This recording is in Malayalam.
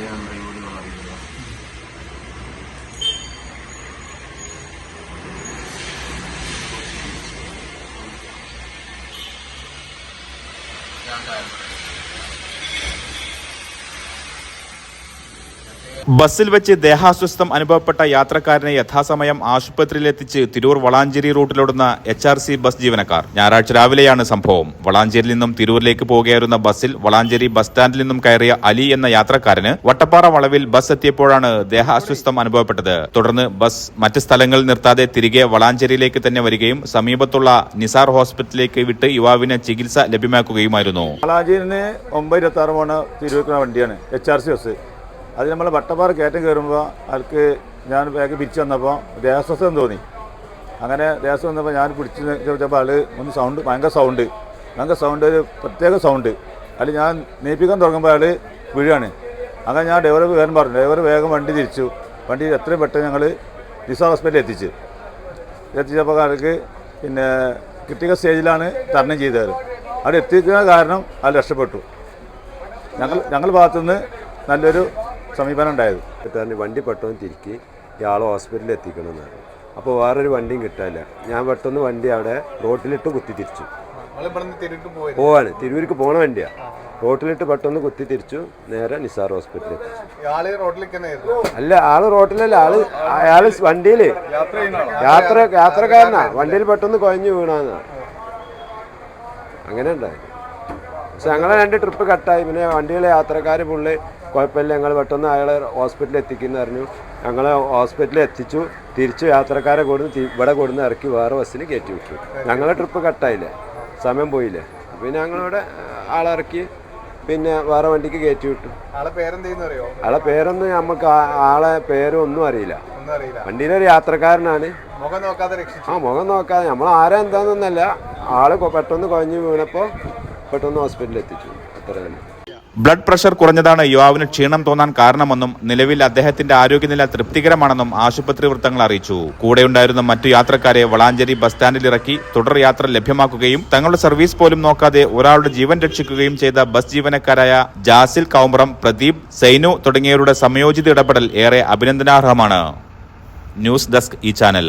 ചെയ്യാൻ കഴിയുമെന്ന് അറിയില്ല ഞാൻ ബസ്സിൽ വെച്ച് ദേഹാസ്വസ്ഥം അനുഭവപ്പെട്ട യാത്രക്കാരനെ യഥാസമയം ആശുപത്രിയിലെത്തിച്ച് തിരൂർ വളാഞ്ചേരി റൂട്ടിലോടുന്ന എച്ച് ആർ സി ബസ് ജീവനക്കാർ. ഞായറാഴ്ച രാവിലെയാണ് സംഭവം. വളാഞ്ചേരിയിൽ നിന്നും തിരൂരിലേക്ക് പോകുകയായിരുന്ന ബസ്സിൽ വളാഞ്ചേരി ബസ് സ്റ്റാൻഡിൽ നിന്നും കയറിയ അലി എന്ന യാത്രക്കാരന് വട്ടപ്പാറ വളവിൽ ബസ് എത്തിയപ്പോഴാണ് ദേഹാസ്വസ്ഥം അനുഭവപ്പെട്ടത്. തുടർന്ന് ബസ് മറ്റ് സ്ഥലങ്ങളിൽ നിർത്താതെ തിരികെ വളാഞ്ചേരിയിലേക്ക് തന്നെ വരികയും സമീപത്തുള്ള നിസാർ ഹോസ്പിറ്റലിലേക്ക് വിട്ട് യുവാവിന് ചികിത്സ ലഭ്യമാക്കുകയുമായിരുന്നു. വളാഞ്ചേരിന് ഒമ്പത് ഇരുപത്തി ആറ് വണ്ടിയാണ് എച്ച് ആർ സി ബസ്. അത് നമ്മൾ വട്ടപ്പാറ കയറ്റം കയറുമ്പോൾ ആൾക്ക് ഞാൻ ബാഗ് പിരിച്ചു വന്നപ്പോൾ ദേഹസ്വസ്ഥം തോന്നി. അങ്ങനെ ദേഹസ്വം വന്നപ്പോൾ ഞാൻ പിടിച്ച് ചോദിച്ചപ്പോൾ ആൾ ഒന്ന് സൗണ്ട് ഭയങ്കര സൗണ്ട് ഭയങ്കര സൗണ്ട് ഒരു പ്രത്യേക സൗണ്ട് അതിൽ ഞാൻ നീപ്പിക്കാൻ തുടങ്ങുമ്പോൾ ആൾ വീഴാണ്. അങ്ങനെ ഞാൻ ഡ്രൈവർ വേഗം പറഞ്ഞു. ഡ്രൈവർ വേഗം വണ്ടി തിരിച്ചു. വണ്ടി എത്രയും പെട്ടെന്ന് ഞങ്ങൾ നിസാർ ഹോസ്പിറ്റലിൽ എത്തിച്ചു. എത്തിച്ചപ്പോൾ ആൾക്ക് പിന്നെ കിട്ടിയ സ്റ്റേജിലാണ് തരണം ചെയ്തത്. അവിടെ എത്തിക്കുന്ന കാരണം അത് രക്ഷപ്പെട്ടു. ഞങ്ങൾ ഞങ്ങൾ ഭാഗത്തുനിന്ന് നല്ലൊരു സമീപനം ഉണ്ടായത്? കിട്ടാൻ വണ്ടി പെട്ടെന്ന് തിരിക്കി ഇയാൾ ഹോസ്പിറ്റലിൽ എത്തിക്കണമെന്നാണ് അപ്പോൾ വേറൊരു വണ്ടിയും കിട്ടാനില്ല. ഞാൻ പെട്ടെന്ന് വണ്ടി അവിടെ റോട്ടിലിട്ട് കുത്തി തിരിച്ചു. പോവാണ്. തിരൂർക്ക് പോണ വണ്ടിയാ. റോട്ടിലിട്ട് പെട്ടെന്ന് കുത്തി തിരിച്ചു. നേരെ നിസാർ ഹോസ്പിറ്റലിൽ അല്ല ആൾ റോട്ടിലല്ല. ആൾ അയാൾ വണ്ടിയിൽ യാത്ര യാത്രക്കാരനാ. വണ്ടിയിൽ പെട്ടെന്ന് കുഴഞ്ഞു വീണാന്നാ. അങ്ങനെ ഉണ്ടായി പക്ഷെ ഞങ്ങളെ രണ്ട് ട്രിപ്പ് കട്ടായി പിന്നെ വണ്ടിയിലെ യാത്രക്കാർ പുള്ളി കുഴപ്പമില്ല. ഞങ്ങൾ പെട്ടെന്ന് അയാളെ ഹോസ്പിറ്റലിൽ എത്തിക്കുന്നു പറഞ്ഞു ഞങ്ങളെ ഹോസ്പിറ്റലിൽ എത്തിച്ചു. തിരിച്ചു യാത്രക്കാരെ കൊടുന്ന് ഇവിടെ കൊടുന്ന് ഇറക്കി വേറെ ബസ്സിന് കയറ്റി വിട്ടു. ഞങ്ങളെ ട്രിപ്പ് കട്ടായില്ല സമയം പോയില്ലേ? പിന്നെ ഞങ്ങളിവിടെ ആളിറക്കി പിന്നെ വേറെ വണ്ടിക്ക് കയറ്റി വിട്ടു. ആളെ പേരൊന്നും നമുക്ക് ആളെ പേരും ഒന്നും അറിയില്ല. വണ്ടിയിലൊരു യാത്രക്കാരനാണ്. മുഖം നോക്കാതെ രക്ഷിച്ചു. ആ മുഖം നോക്കാതെ. നമ്മൾ ആരാ എന്താണെന്നല്ല ആൾ പെട്ടെന്ന് കുഴഞ്ഞു വീണപ്പോൾ പെട്ടെന്ന് ഹോസ്പിറ്റലിൽ എത്തിച്ചു. അത്ര തന്നെ. ബ്ലഡ് പ്രഷർ കുറഞ്ഞതാണ് യുവാവിന് ക്ഷീണം തോന്നാൻ കാരണമെന്നും നിലവിൽ അദ്ദേഹത്തിന്റെ ആരോഗ്യനില തൃപ്തികരമാണെന്നും ആശുപത്രി വൃത്തങ്ങൾ അറിയിച്ചു. കൂടെയുണ്ടായിരുന്ന മറ്റു യാത്രക്കാരെ വളാഞ്ചേരി ബസ് സ്റ്റാൻഡിൽ ഇറക്കി തുടർ യാത്ര ലഭ്യമാക്കുകയും തങ്ങളുടെ സർവീസ് പോലും നോക്കാതെ ഒരാളുടെ ജീവൻ രക്ഷിക്കുകയും ചെയ്ത ബസ് ജീവനക്കാരായ ജാസിൽ കൗമ്രം പ്രദീപ് സൈനു തുടങ്ങിയവരുടെ സംയോജിത ഇടപെടൽ ഏറെ അഭിനന്ദനാർഹമാണ്. ന്യൂസ് ഡെസ്ക് ഈ channel.